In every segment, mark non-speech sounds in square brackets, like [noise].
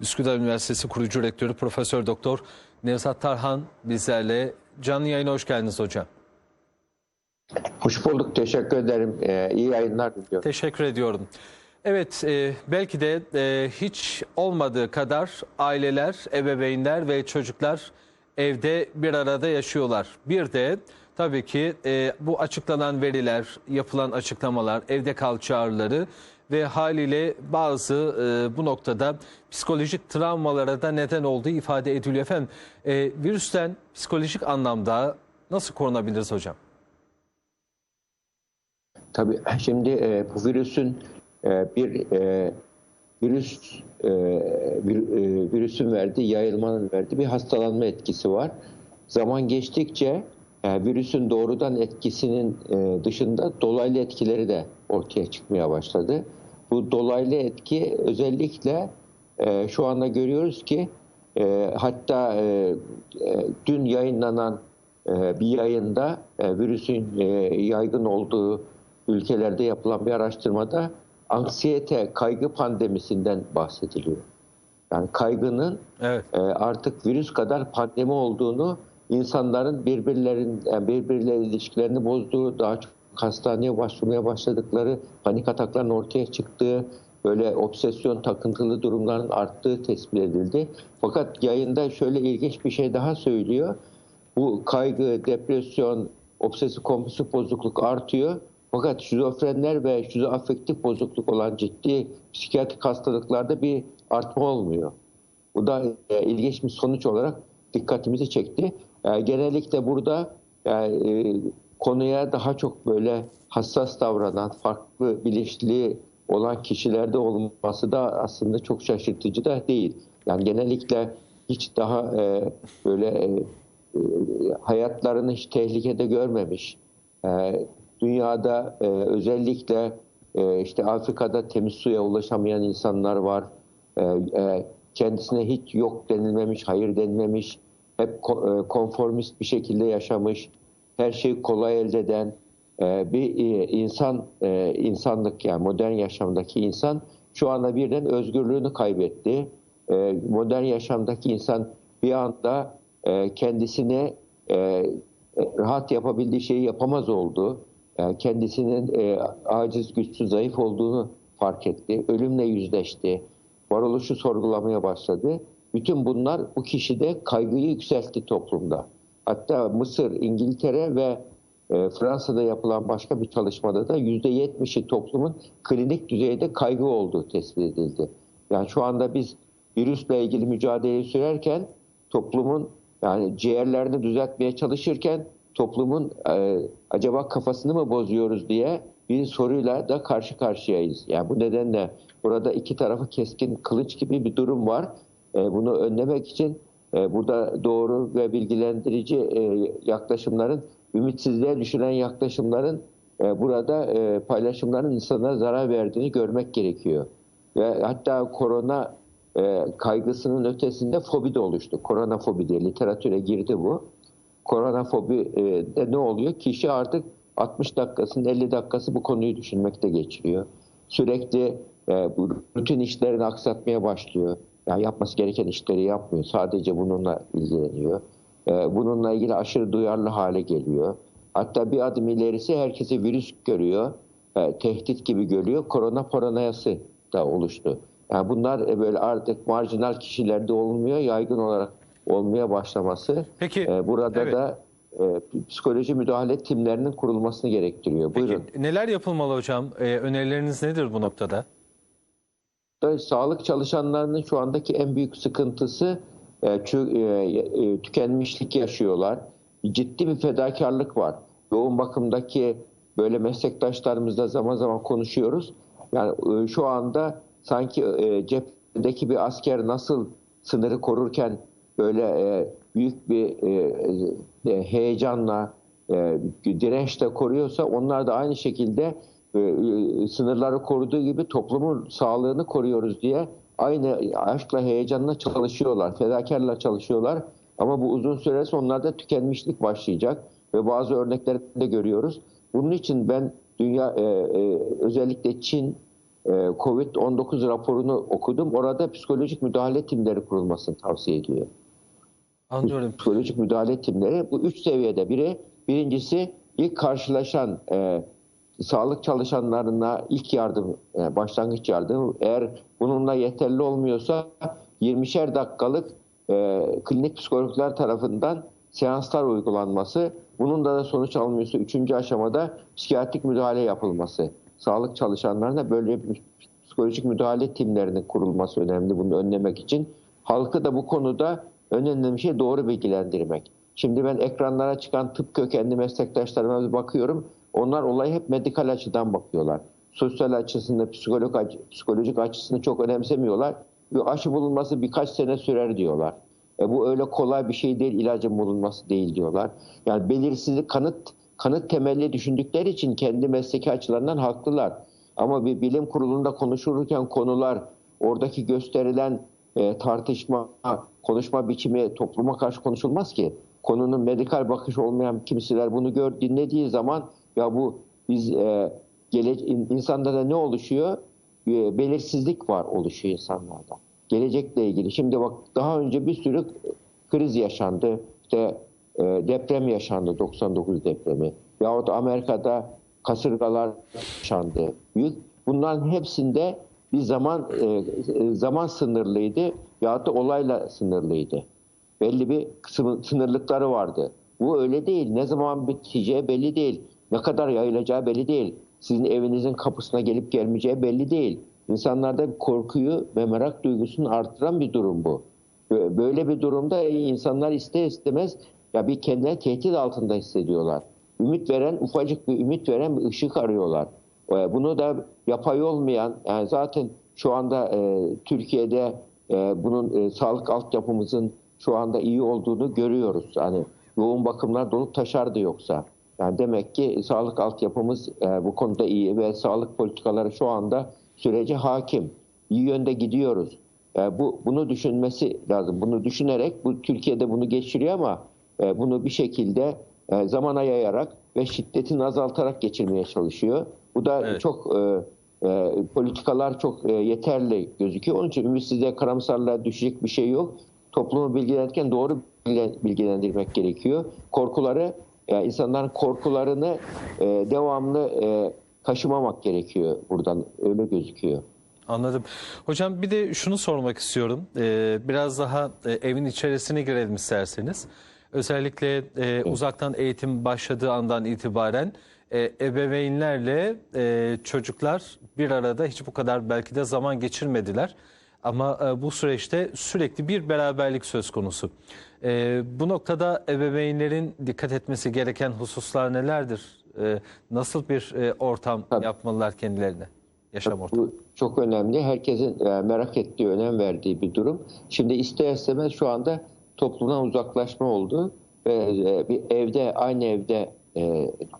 Üsküdar Üniversitesi kurucu rektörü Profesör Doktor Nevzat Tarhan bizlerle. Canlı yayına hoş geldiniz hocam. Hoş bulduk. Teşekkür ederim. Ee, iyi yayınlar diliyorum. Teşekkür ediyorum. Evet, e, belki de e, hiç olmadığı kadar aileler, ebeveynler ve çocuklar evde bir arada yaşıyorlar. Bir de tabii ki e, bu açıklanan veriler, yapılan açıklamalar, evde kal çağrıları ve haliyle bazı e, bu noktada psikolojik travmalara da neden olduğu ifade ediliyor. Efendim, e, virüsten psikolojik anlamda nasıl korunabiliriz hocam? Tabii şimdi e, bu virüsün e, bir e, virüs e, vir, e, virüsün verdiği yayılmanın verdiği bir hastalanma etkisi var. Zaman geçtikçe e, virüsün doğrudan etkisinin e, dışında dolaylı etkileri de ortaya çıkmaya başladı. Bu dolaylı etki özellikle e, şu anda görüyoruz ki e, hatta e, e, dün yayınlanan e, bir yayında e, virüsün e, yaygın olduğu ülkelerde yapılan bir araştırmada anksiyete, kaygı pandemisinden bahsediliyor. Yani kaygının Evet. e, artık virüs kadar pandemi olduğunu, insanların birbirlerin yani birbirleriyle ilişkilerini bozduğu, daha çok hastaneye başvurmaya başladıkları, panik atakların ortaya çıktığı, böyle obsesyon takıntılı durumların arttığı tespit edildi. Fakat yayında şöyle ilginç bir şey daha söylüyor. Bu kaygı, depresyon, obsesif kompulsif bozukluk artıyor. Fakat şizofrenler ve şizoafektif bozukluk olan ciddi psikiyatrik hastalıklarda bir artma olmuyor. Bu da e, ilginç bir sonuç olarak dikkatimizi çekti. E, genellikle burada e, e, konuya daha çok böyle hassas davranan, farklı bilinçli olan kişilerde olması da aslında çok şaşırtıcı da değil. Yani genellikle hiç daha e, böyle e, e, hayatlarını hiç tehlikede görmemiş, e, dünyada e, özellikle e, işte Afrika'da temiz suya ulaşamayan insanlar var. E, e, kendisine hiç yok denilmemiş, hayır denilmemiş, hep e, konformist bir şekilde yaşamış, her şeyi kolay elde eden e, bir e, insan, insanlık yani modern yaşamdaki insan şu anda birden özgürlüğünü kaybetti. Modern yaşamdaki insan bir anda kendisine rahat yapabildiği şeyi yapamaz oldu. Kendisinin aciz, güçsüz, zayıf olduğunu fark etti. Ölümle yüzleşti. Varoluşu sorgulamaya başladı. Bütün bunlar bu kişide kaygıyı yükseltti toplumda. Hatta Mısır, İngiltere ve e, Fransa'da yapılan başka bir çalışmada da %70'i toplumun klinik düzeyde kaygı olduğu tespit edildi. Yani şu anda biz virüsle ilgili mücadeleyi sürerken toplumun yani ciğerlerini düzeltmeye çalışırken toplumun e, acaba kafasını mı bozuyoruz diye bir soruyla da karşı karşıyayız. Yani bu nedenle burada iki tarafı keskin kılıç gibi bir durum var. E, bunu önlemek için e, burada doğru ve bilgilendirici e, yaklaşımların, ümitsizliğe düşüren yaklaşımların burada paylaşımların insana zarar verdiğini görmek gerekiyor. Ve hatta korona kaygısının ötesinde fobi de oluştu. Korona fobi diye literatüre girdi bu koronafobi e, de ne oluyor? Kişi artık 60 dakikasının 50 dakikası bu konuyu düşünmekte geçiriyor. Sürekli rutin işlerini aksatmaya başlıyor. Yani yapması gereken işleri yapmıyor. Sadece bununla ilgileniyor. E, bununla ilgili aşırı duyarlı hale geliyor. Hatta bir adım ilerisi herkese virüs görüyor. E, tehdit gibi görüyor. Korona paranoyası da oluştu. Yani bunlar e, böyle artık marjinal kişilerde olmuyor. Yaygın olarak olmaya başlaması Peki, e, burada evet. da e, psikoloji müdahale timlerinin kurulmasını gerektiriyor. Buyurun. Peki, neler yapılmalı hocam? Ee, önerileriniz nedir bu noktada? Sağlık çalışanlarının şu andaki en büyük sıkıntısı e, e, e, tükenmişlik yaşıyorlar. Ciddi bir fedakarlık var. Yoğun bakımdaki böyle meslektaşlarımızla zaman zaman konuşuyoruz. Yani şu anda sanki cephedeki bir asker nasıl sınırı korurken böyle büyük bir heyecanla, dirençle koruyorsa onlar da aynı şekilde sınırları koruduğu gibi toplumun sağlığını koruyoruz diye aynı aşkla, heyecanla çalışıyorlar, fedakarla çalışıyorlar. Ama bu uzun süre onlarda tükenmişlik başlayacak ve bazı örnekleri de görüyoruz. Bunun için ben dünya e, e, özellikle Çin e, Covid-19 raporunu okudum. Orada psikolojik müdahale timleri kurulmasını tavsiye ediyor. Anlıyorum. Psikolojik müdahale timleri bu üç seviyede. Biri, birincisi ilk karşılaşan e, sağlık çalışanlarına ilk yardım, e, başlangıç yardım. Eğer bununla yeterli olmuyorsa 20'şer dakikalık e, klinik psikologlar tarafından seanslar uygulanması. Bunun da, sonuç almıyorsa üçüncü aşamada psikiyatrik müdahale yapılması. Sağlık çalışanlarına böyle psikolojik müdahale timlerinin kurulması önemli bunu önlemek için. Halkı da bu konuda önemli bir şey doğru bilgilendirmek. Şimdi ben ekranlara çıkan tıp kökenli meslektaşlarıma bakıyorum. Onlar olayı hep medikal açıdan bakıyorlar. Sosyal açısını, psikolojik, açı- psikolojik açısını çok önemsemiyorlar. Bir aşı bulunması birkaç sene sürer diyorlar. E bu öyle kolay bir şey değil, ilacın bulunması değil diyorlar. Yani belirsizlik kanıt kanıt temelli düşündükleri için kendi mesleki açılarından haklılar. Ama bir bilim kurulunda konuşulurken konular, oradaki gösterilen e, tartışma, konuşma biçimi topluma karşı konuşulmaz ki. Konunun medikal bakış olmayan kimseler bunu gör, dinlediği zaman ya bu biz e, gele, in- insanda da ne oluşuyor? E, belirsizlik var oluşuyor insanlarda. Gelecekle ilgili. Şimdi bak daha önce bir sürü kriz yaşandı. İşte e, deprem yaşandı 99 depremi. Yahut Amerika'da kasırgalar yaşandı. Büyük. Bunların hepsinde bir zaman e, zaman sınırlıydı yahut da olayla sınırlıydı. Belli bir kısım, sınırlıkları vardı. Bu öyle değil. Ne zaman biteceği belli değil. Ne kadar yayılacağı belli değil. Sizin evinizin kapısına gelip gelmeyeceği belli değil. İnsanlarda korkuyu ve merak duygusunu artıran bir durum bu. Bö- Böyle bir durumda insanlar ister istemez ya bir kendine tehdit altında hissediyorlar. Ümit veren, ufacık bir ümit veren bir ışık arıyorlar. E, Bunu da yapay olmayan, yani zaten şu anda e, Türkiye'de e, bunun e, sağlık altyapımızın şu anda iyi olduğunu görüyoruz. Hani yoğun bakımlar dolup taşardı yoksa. Yani demek ki sağlık altyapımız e, bu konuda iyi ve sağlık politikaları şu anda sürece hakim. İyi yönde gidiyoruz. E, bu bunu düşünmesi lazım. Bunu düşünerek bu Türkiye'de bunu geçiriyor ama e, bunu bir şekilde e, zamana yayarak ve şiddetini azaltarak geçirmeye çalışıyor. Bu da Evet. çok e, e, politikalar çok e, yeterli gözüküyor. Onun için ümitsizliğe, karamsarlığa düşecek bir şey yok. Toplumu bilgilendirirken doğru bilgilen- bilgilendirmek gerekiyor. Korkuları, yani insanların korkularını e, devamlı e, taşımamak gerekiyor buradan. Öyle gözüküyor. Anladım. Hocam bir de şunu sormak istiyorum. Ee, biraz daha e, evin içerisine girelim isterseniz. Özellikle e, uzaktan eğitim başladığı andan itibaren e, ebeveynlerle e, çocuklar bir arada hiç bu kadar belki de zaman geçirmediler. Ama e, bu süreçte sürekli bir beraberlik söz konusu. E, bu noktada ebeveynlerin dikkat etmesi gereken hususlar nelerdir? E, nasıl bir e, ortam Tabii. yapmalılar kendilerine? Yaşam ortamı. Bu çok önemli. Herkesin merak ettiği, önem verdiği bir durum. Şimdi ister istemez şu anda toplumdan uzaklaşma oldu. Ve bir evde, aynı evde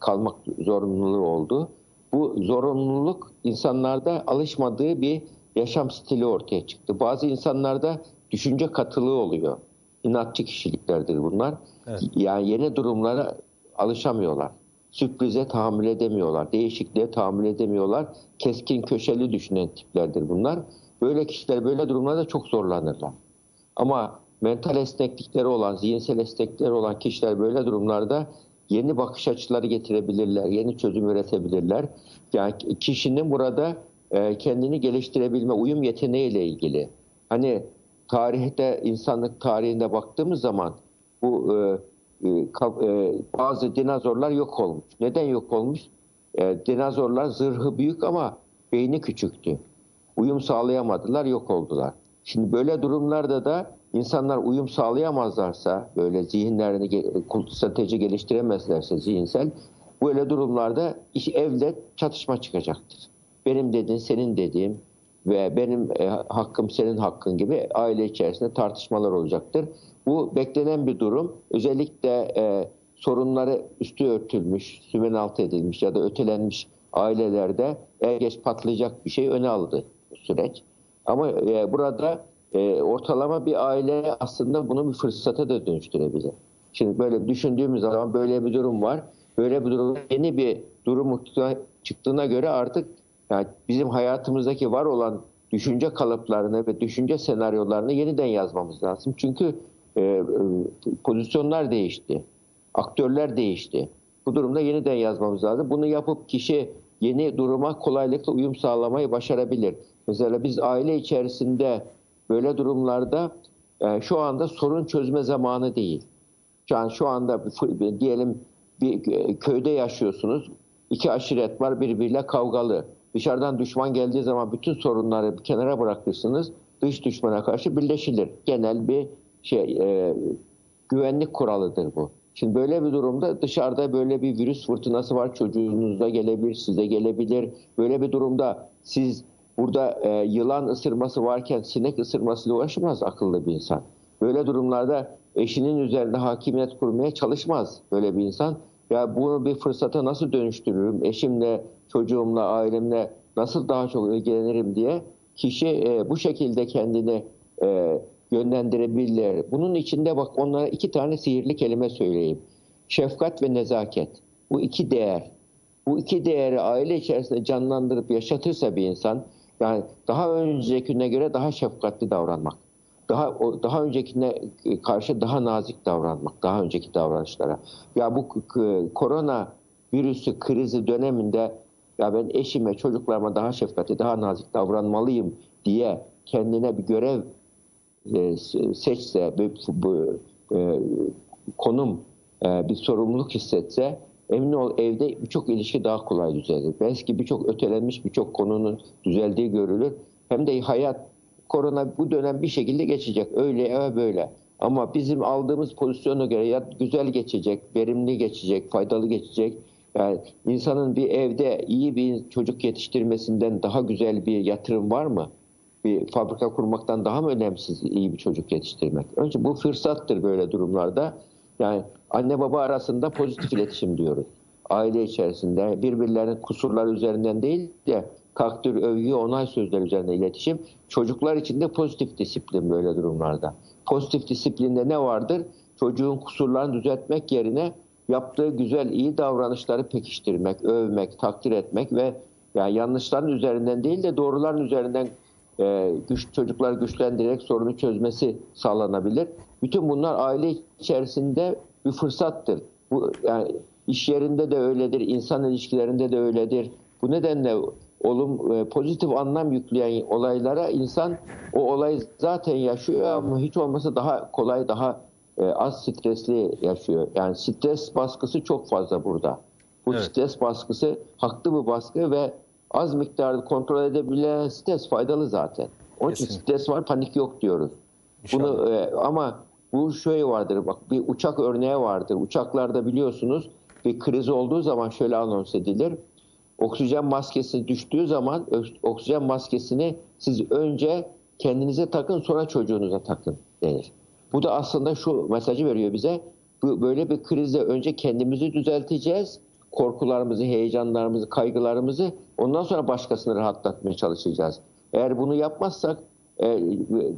kalmak zorunluluğu oldu. Bu zorunluluk insanlarda alışmadığı bir yaşam stili ortaya çıktı. Bazı insanlarda düşünce katılığı oluyor. İnatçı kişiliklerdir bunlar. Evet. Yani yeni durumlara alışamıyorlar. Sürprize tahammül edemiyorlar. Değişikliğe tahammül edemiyorlar. Keskin köşeli düşünen tiplerdir bunlar. Böyle kişiler böyle durumlarda çok zorlanırlar. Ama mental esneklikleri olan, zihinsel esneklikleri olan kişiler böyle durumlarda yeni bakış açıları getirebilirler, yeni çözüm üretebilirler. Yani kişinin burada kendini geliştirebilme, uyum yeteneğiyle ilgili. Hani tarihte, insanlık tarihinde baktığımız zaman bu e, e, e, bazı dinozorlar yok olmuş. Neden yok olmuş? E, dinozorlar zırhı büyük ama beyni küçüktü. Uyum sağlayamadılar, yok oldular. Şimdi böyle durumlarda da insanlar uyum sağlayamazlarsa, böyle zihinlerini strateji geliştiremezlerse zihinsel, böyle durumlarda iş evde çatışma çıkacaktır. Benim dediğin, senin dediğim ve benim e, hakkım senin hakkın gibi aile içerisinde tartışmalar olacaktır. Bu beklenen bir durum. Özellikle e, sorunları üstü örtülmüş, sümen altı edilmiş ya da ötelenmiş ailelerde er geç patlayacak bir şey öne aldı süreç. Ama e, burada e, ortalama bir aile aslında bunu bir fırsata da dönüştürebilir. Şimdi böyle düşündüğümüz zaman böyle bir durum var. Böyle bir durum yeni bir durum çıktığına göre artık Yani bizim hayatımızdaki var olan düşünce kalıplarını ve düşünce senaryolarını yeniden yazmamız lazım. Çünkü e, e, pozisyonlar değişti. Aktörler değişti. Bu durumda yeniden yazmamız lazım. Bunu yapıp kişi yeni duruma kolaylıkla uyum sağlamayı başarabilir. Mesela biz aile içerisinde böyle durumlarda e, şu anda sorun çözme zamanı değil. Şu an şu anda diyelim bir köyde yaşıyorsunuz. İki aşiret var birbiriyle kavgalı. Dışarıdan düşman geldiği zaman bütün sorunları bir kenara bırakırsınız. Dış düşmana karşı birleşilir. Genel bir şey e, güvenlik kuralıdır bu. Şimdi böyle bir durumda dışarıda böyle bir virüs fırtınası var. Çocuğunuza gelebilir, size gelebilir. Böyle bir durumda siz burada e, yılan ısırması varken sinek ısırmasıyla uğraşamaz akıllı bir insan. Böyle durumlarda eşinin üzerinde hakimiyet kurmaya çalışmaz böyle bir insan. Ya bunu bir fırsata nasıl dönüştürürüm? Eşimle, çocuğumla, ailemle nasıl daha çok ilgilenirim diye kişi e, bu şekilde kendini e, yönlendirebilirler. Bunun içinde bak onlara iki tane sihirli kelime söyleyeyim. Şefkat ve nezaket. Bu iki değer. Bu iki değeri aile içerisinde canlandırıp yaşatırsa bir insan yani daha öncekine göre daha şefkatli davranmak. Daha daha öncekine karşı daha nazik davranmak, daha önceki davranışlara. Ya bu korona virüsü krizi döneminde ya ben eşime, çocuklarıma daha şefkatli, daha nazik davranmalıyım diye kendine bir görev e, se- seçse, bu, bu e, konum, e, bir sorumluluk hissetse emin ol evde birçok ilişki daha kolay düzelir. Belki birçok ötelenmiş birçok konunun düzeldiği görülür. Hem de hayat, korona bu dönem bir şekilde geçecek. Öyle ya böyle. Ama bizim aldığımız pozisyona göre ya güzel geçecek, verimli geçecek, faydalı geçecek. Yani insanın bir evde iyi bir çocuk yetiştirmesinden daha güzel bir yatırım var mı? bir fabrika kurmaktan daha mı önemsiz iyi bir çocuk yetiştirmek? Önce bu fırsattır böyle durumlarda. Yani anne baba arasında pozitif [coughs] iletişim diyoruz. Aile içerisinde birbirlerinin kusurlar üzerinden değil de takdir, övgü, onay sözleri üzerinde iletişim. Çocuklar için de pozitif disiplin böyle durumlarda. Pozitif disiplinde ne vardır? Çocuğun kusurlarını düzeltmek yerine yaptığı güzel, iyi davranışları pekiştirmek, övmek, takdir etmek ve yani yanlışların üzerinden değil de doğruların üzerinden e, güç çocuklar güçlendirerek sorunu çözmesi sağlanabilir. Bütün bunlar aile içerisinde bir fırsattır. Bu yani iş yerinde de öyledir, insan ilişkilerinde de öyledir. Bu nedenle olum e, pozitif anlam yükleyen olaylara insan o olayı zaten yaşıyor ama hiç olmasa daha kolay, daha e, az stresli yaşıyor. Yani stres baskısı çok fazla burada. Bu Evet. stres baskısı haklı bir baskı ve az miktarda kontrol edebilen stres faydalı zaten. Onun için Kesinlikle. stres var, panik yok diyoruz. İnşallah. Bunu e, ama bu şöyle vardır bak bir uçak örneği vardır. Uçaklarda biliyorsunuz bir kriz olduğu zaman şöyle anons edilir. Oksijen maskesi düştüğü zaman oksijen maskesini siz önce kendinize takın sonra çocuğunuza takın denir. Bu da aslında şu mesajı veriyor bize. Böyle bir krizde önce kendimizi düzelteceğiz. Korkularımızı, heyecanlarımızı, kaygılarımızı ondan sonra başkasını rahatlatmaya çalışacağız. Eğer bunu yapmazsak e,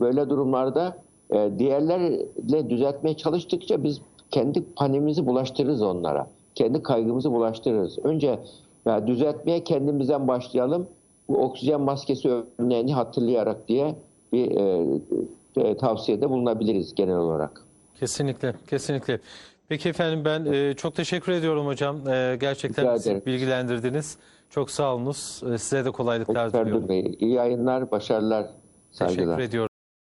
böyle durumlarda e, diğerlerle düzeltmeye çalıştıkça biz kendi panimizi bulaştırırız onlara. Kendi kaygımızı bulaştırırız. Önce ya düzeltmeye kendimizden başlayalım. Bu oksijen maskesi örneğini hatırlayarak diye bir e, tavsiyede bulunabiliriz genel olarak. Kesinlikle, kesinlikle. Peki efendim ben e, çok teşekkür ediyorum hocam. E, gerçekten bizi bilgilendirdiniz. Çok sağ olunuz. E, size de kolaylıklar diliyorum. Bey, iyi yayınlar, başarılar, saygılar. Teşekkür ediyorum.